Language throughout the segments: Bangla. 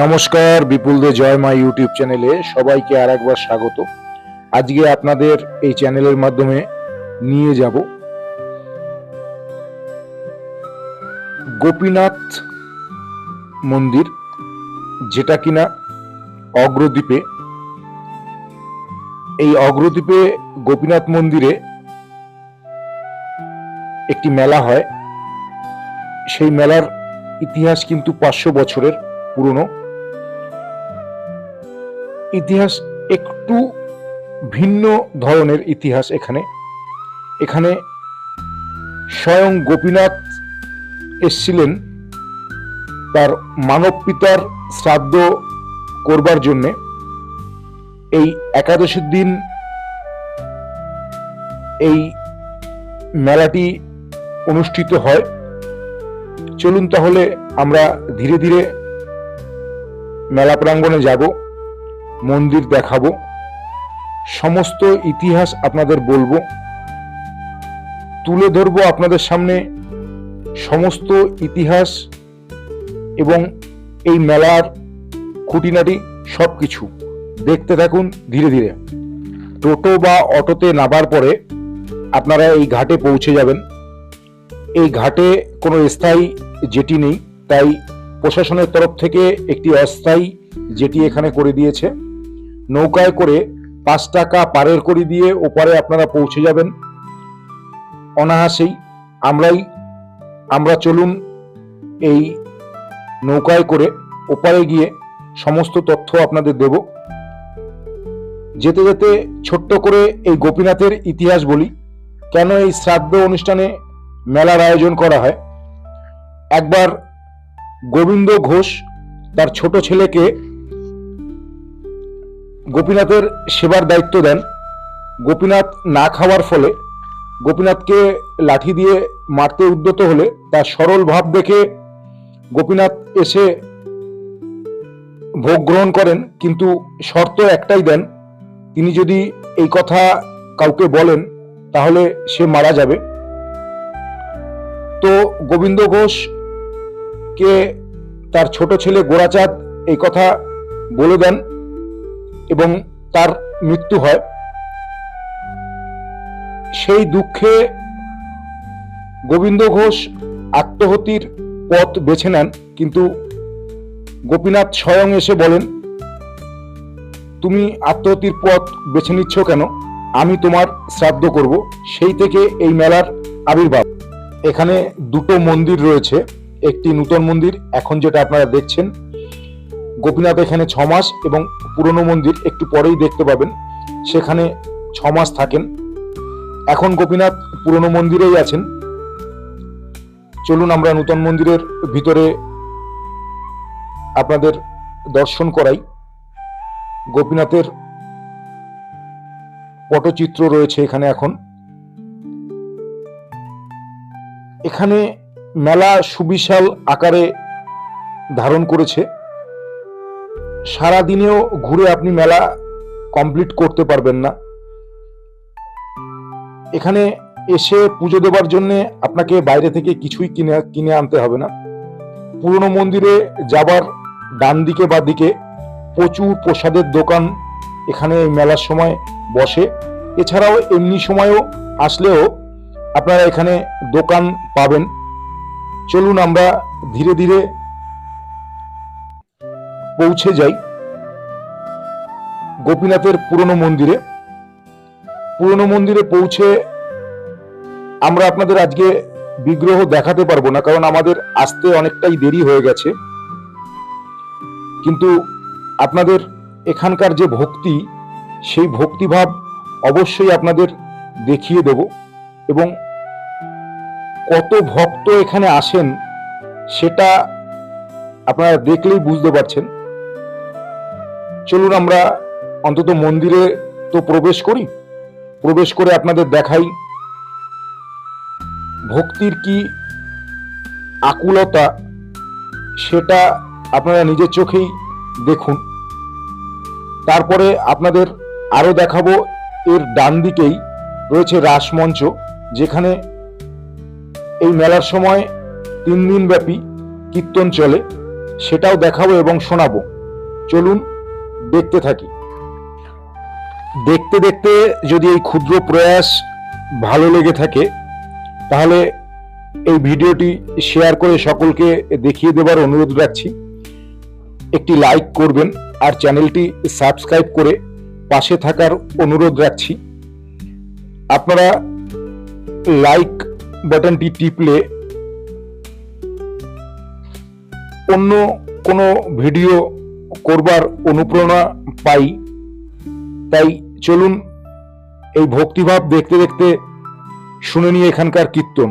নমস্কার, বিপুল দে জয় মা ইউটিউব চ্যানেলে সবাইকে আর একবার স্বাগত। আজকে আপনাদের এই চ্যানেলের মাধ্যমে নিয়ে যাব গোপীনাথ মন্দির, যেটা কিনা অগ্রদ্বীপে। এই অগ্রদ্বীপে গোপীনাথ মন্দিরে একটি মেলা হয়। সেই মেলার ইতিহাস কিন্তু পাঁচশো বছরের পুরনো। ইতিহাস একটু ভিন্ন ধরনের ইতিহাস এখানে। এখানে স্বয়ং গোপীনাথ এসছিলেন তার মানব পিতার শ্রাদ্ধ করবার জন্যে। এই একাদশীর দিন এই মেলাটি অনুষ্ঠিত হয়। চলুন তাহলে আমরা ধীরে ধীরে মেলা প্রাঙ্গণে যাব। মন্দির দেখাবো। সমস্ত ইতিহাস আপনাদের বলব। তুলে ধরবো আপনাদের সামনে সমস্ত ইতিহাস এবং এই মেলার খুঁটিনাটি সব কিছু দেখতে থাকুন ধীরে ধীরে। টোটো বা অটোতে নামার পরে আপনারা এই ঘাটে পৌঁছে যাবেন। এই ঘাটে কোনো স্থায়ী জেটি নেই, তাই প্রশাসনের তরফ থেকে একটি অস্থায়ী যেটি এখানে করে দিয়েছে। নৌকায় করে পাঁচ টাকা পারের করে দিয়ে ওপারে আপনারা পৌঁছে যাবেন। অনায়াসেই আমরাই, আমরা চলুন এই নৌকায় করে ওপারে গিয়ে সমস্ত তথ্য আপনাদের দেব। যেতে যেতে ছোট্ট করে এই গোপীনাথের ইতিহাস বলি, কেন এই শ্রাদ্ধ অনুষ্ঠানে মেলার আয়োজন করা হয়। একবার গোবিন্দ ঘোষ তার ছোট ছেলেকে গোপীনাথের সেবার দায়িত্ব দেন। গোপীনাথ না খাওয়ার ফলে গোপীনাথকে লাঠি দিয়ে মারতে উদ্যত হলে তার সরল ভাব দেখে গোপীনাথ এসে ভোগ গ্রহণ করেন, কিন্তু শর্ত একটাই দেন, তিনি যদি এই কথা কাউকে বলেন, তাহলে সে মারা যাবে। তো গোবিন্দ ঘোষ কে তার ছোট ছেলে গোরাচাঁদ এই কথা বলে দেন। এবং তার মৃত্যু হয়। সেই দুঃখে গোবিন্দ ঘোষ আত্মহতির পথ বেছে নেন, কিন্তু গোপীনাথ স্বয়ং এসে বলেন, তুমি আত্মহতির পথ বেছে নিচ্ছ কেন? আমি তোমার শ্রাদ্ধ করব। সেই থেকে এই মেলার আবির্ভাব। এখানে দুটো মন্দির রয়েছে, একটি নূতন মন্দির, এখন যেটা আপনারা দেখছেন গোপীনাথ এখানে ছ মাস এবং পুরনো মন্দির একটু পরেই দেখতে পাবেন। সেখানে ছ মাস থাকেন। এখন গোপীনাথ পুরনো মন্দিরেই আছেন। চলুন আমরা নূতন মন্দিরের ভিতরে আপনাদের দর্শন করাই। গোপীনাথের পটচিত্র রয়েছে এখানে এখন। এখানে মেলা সুবিশাল আকারে ধারণ করেছে। সারা দিনেও ঘুরে আপনি মেলা কমপ্লিট করতে পারবেন না। এখানে এসে পুজো দেবার জন্য আপনাকে বাইরে থেকে কিছুই কিনে কিনে আনতে হবে না। পুরনো মন্দিরে যাবার ডান দিকে বা দিকে প্রচুর প্রসাদের দোকান এখানে মেলার সময় বসে। এছাড়াও এমনি সময়ও আসলেও আপনারা এখানে দোকান পাবেন। চলুন আমরা ধীরে ধীরে পৌঁছে যাই। গোপীনাথের পুরনো মন্দিরে। পুরনো মন্দিরে পৌঁছে আমরা আপনাদের আজকে বিগ্রহ দেখাতে পারব না, কারণ আমাদের আসতে অনেকটাই দেরি হয়ে গেছে। কিন্তু আপনাদের এখানকার যে ভক্তি, সেই ভক্তিভাব অবশ্যই আপনাদের দেখিয়ে দেব এবং কত ভক্ত এখানে আসেন, সেটা আপনারা দেখলেই বুঝতে পারছেন। চলুন আমরা অন্তত মন্দিরে তো প্রবেশ করি। প্রবেশ করে আপনাদের দেখাই ভক্তির কি আকুলতা সেটা আপনারা নিজের চোখেই দেখুন। তারপরে আপনাদের আরও দেখাবো, এর ডান দিকেই রয়েছে রাসমঞ্চ, যেখানে এই মেলার সময় তিন দিন ব্যাপী কীর্তন চলে। সেটাও দেখাবো এবং শোনাবো। চলুন দেখতে থাকি। দেখতে দেখতে যদি এই ক্ষুদ্র প্রয়াস ভালো লেগে থাকে, তাহলে এই ভিডিওটি শেয়ার করে সকলকে দেখিয়ে দেবার অনুরোধ রাখছি। একটি লাইক করবেন আর চ্যানেলটি সাবস্ক্রাইব করে পাশে থাকার অনুরোধ রাখছি। আপনারা লাইক বাটনটি টিপলে অন্য কোনো ভিডিও করবার অনুপ্রেরণা পাই। তাই চলুন এই ভক্তিভাব দেখতে দেখতে শুনে নিয়ে এখানকার কীর্তন।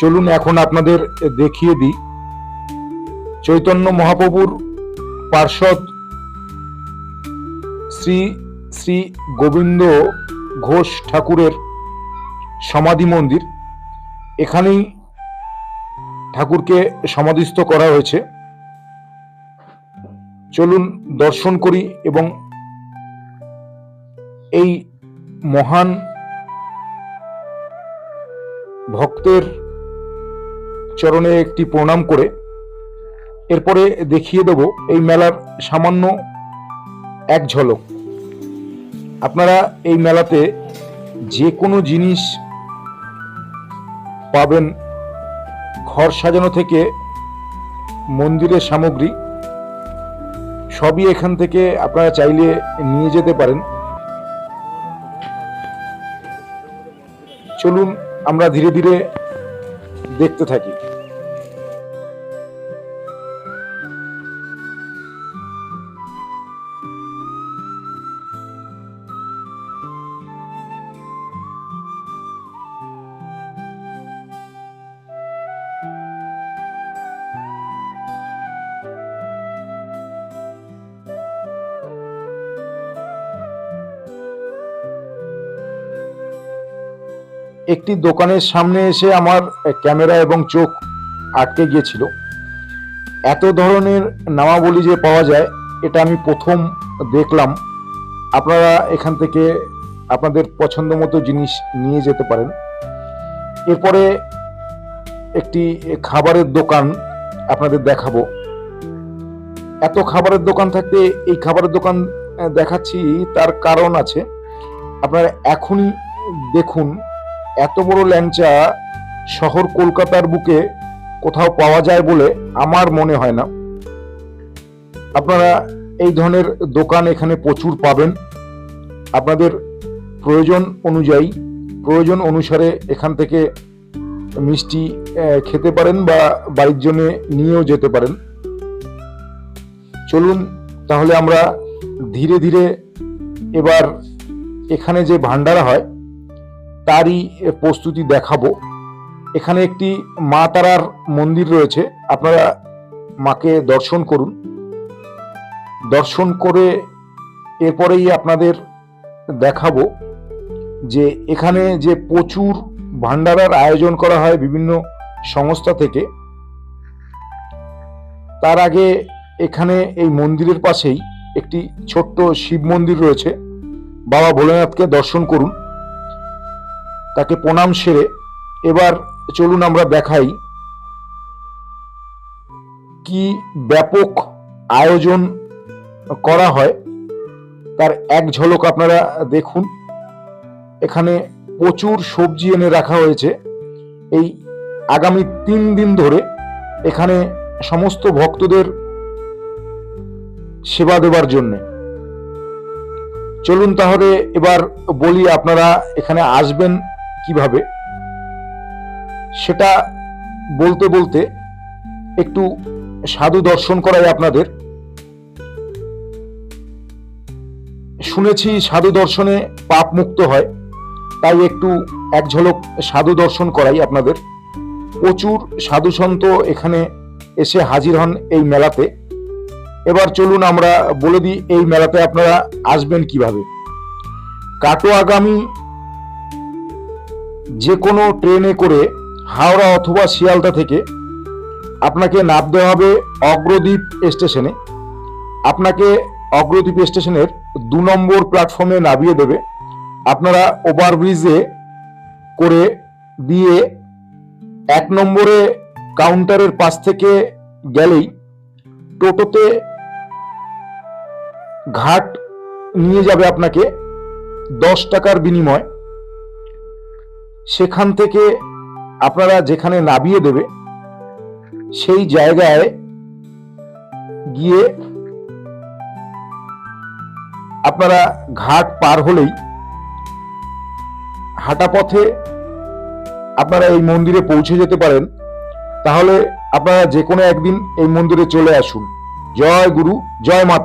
চলুন এখন আপনাদের দেখিয়ে দিই। চৈতন্য মহাপ্রভুর পার্ষদ শ্রী শ্রী গোবিন্দ ঘোষ ঠাকুরের সমাধি মন্দির। এখানেই ঠাকুরকে সমাধিস্থ করা হয়েছে। চলুন দর্শন করি এবং এই মহান ভক্তের চরণে একটি প্রণাম করে এরপরে দেখিয়ে দেব এই মেলার সামান্য এক ঝলক। আপনারা এই মেলাতে যে কোনো জিনিস পাবেন। ঘর সাজানো থেকে মন্দিরের সামগ্রী সবই এখান থেকে আপনারা চাইলে নিয়ে যেতে পারেন। চলুন আমরা ধীরে ধীরে দেখতে থাকি। একটি দোকানের সামনে এসে আমার ক্যামেরা এবং চোখ আটকে গিয়েছিল। এত ধরনের নামাবলি যে পাওয়া যায়, এটা আমি প্রথম দেখলাম। আপনারা এখান থেকে আপনাদের পছন্দ মতো জিনিস নিয়ে যেতে পারেন। এরপরে একটি খাবারের দোকান আপনাদের দেখাবো। এত খাবারের দোকান থাকতে এই খাবারের দোকান দেখাচ্ছি, তার কারণ আছে। আপনারা এখনই দেখুন এত বড় ল্যাংচা শহর কলকাতার বুকে কোথাও পাওয়া যায় বলে আমার মনে হয় না। আপনারা এই ধরনের দোকান এখানে প্রচুর পাবেন। আপনাদের প্রয়োজন অনুযায়ী, প্রয়োজন অনুসারে এখান থেকে মিষ্টি খেতে পারেন বা বাড়ির জন্য নিয়েও যেতে পারেন। চলুন তাহলে আমরা ধীরে ধীরে এবার এখানে যে ভান্ডারা হয় তারই প্রস্তুতি দেখাবো। এখানে একটি মা তারার মন্দির রয়েছে। আপনারা মাকে দর্শন করুন। দর্শন করে এরপরেই আপনাদের দেখাবো যে এখানে যে প্রচুর ভান্ডারার আয়োজন করা হয় বিভিন্ন সংস্থা থেকে, তার আগে এখানে এই মন্দিরের পাশেই একটি ছোট্ট শিব মন্দির রয়েছে। বাবা ভোলেনাথকে দর্শন করুন। তাকে প্রণাম সেরে এবার চলুন আমরা দেখাই কি ব্যাপক আয়োজন করা হয়। তার এক ঝলক আপনারা দেখুন। এখানে প্রচুর সবজি এনে রাখা হয়েছে। এই আগামী তিন দিন ধরে এখানে সমস্ত ভক্তদের সেবা দেবার জন্য। চলুন তাহলে এবার বলি আপনারা এখানে আসবেন কীভাবে? সেটা বলতে বলতে একটু সাধু দর্শন করাই আপনাদের। শুনেছি সাধু দর্শনে পাপ মুক্ত হয়, তাই একটু এক ঝলক সাধু দর্শন করাই আপনাদের। প্রচুর সাধু সন্ত এখানে এসে হাজির হন এই মেলাতে। এবার চলুন আমরা বলে দিই, এই মেলাতে আপনারা আসবেন কীভাবে? কাটোয়াগামী যে কোনো ট্রেনে করে হাওড়া অথবা শিয়ালদা থেকে আপনাকে নামতে হবে অগ্রদ্বীপ স্টেশনে। আপনাকে অগ্রদ্বীপ স্টেশনের দু নম্বর প্ল্যাটফর্মে নামিয়ে দেবে। আপনারা ওভারব্রিজে করে দিয়ে এক নম্বরে কাউন্টারের পাশ থেকে গেলেই টোটোতে ঘাট নিয়ে যাবে আপনাকে দশ টাকার বিনিময়। সেখান থেকে আপনারা যেখানে নামিয়ে দেবে, সেই জায়গায় গিয়ে আপনারা ঘাট পার হলেই হাঁটা পথে আপনারা এই মন্দিরে পৌঁছে যেতে পারেন। তাহলে আপনারা যে কোনো একদিন এই মন্দিরে চলে আসুন। জয় গুরু, জয় মাতা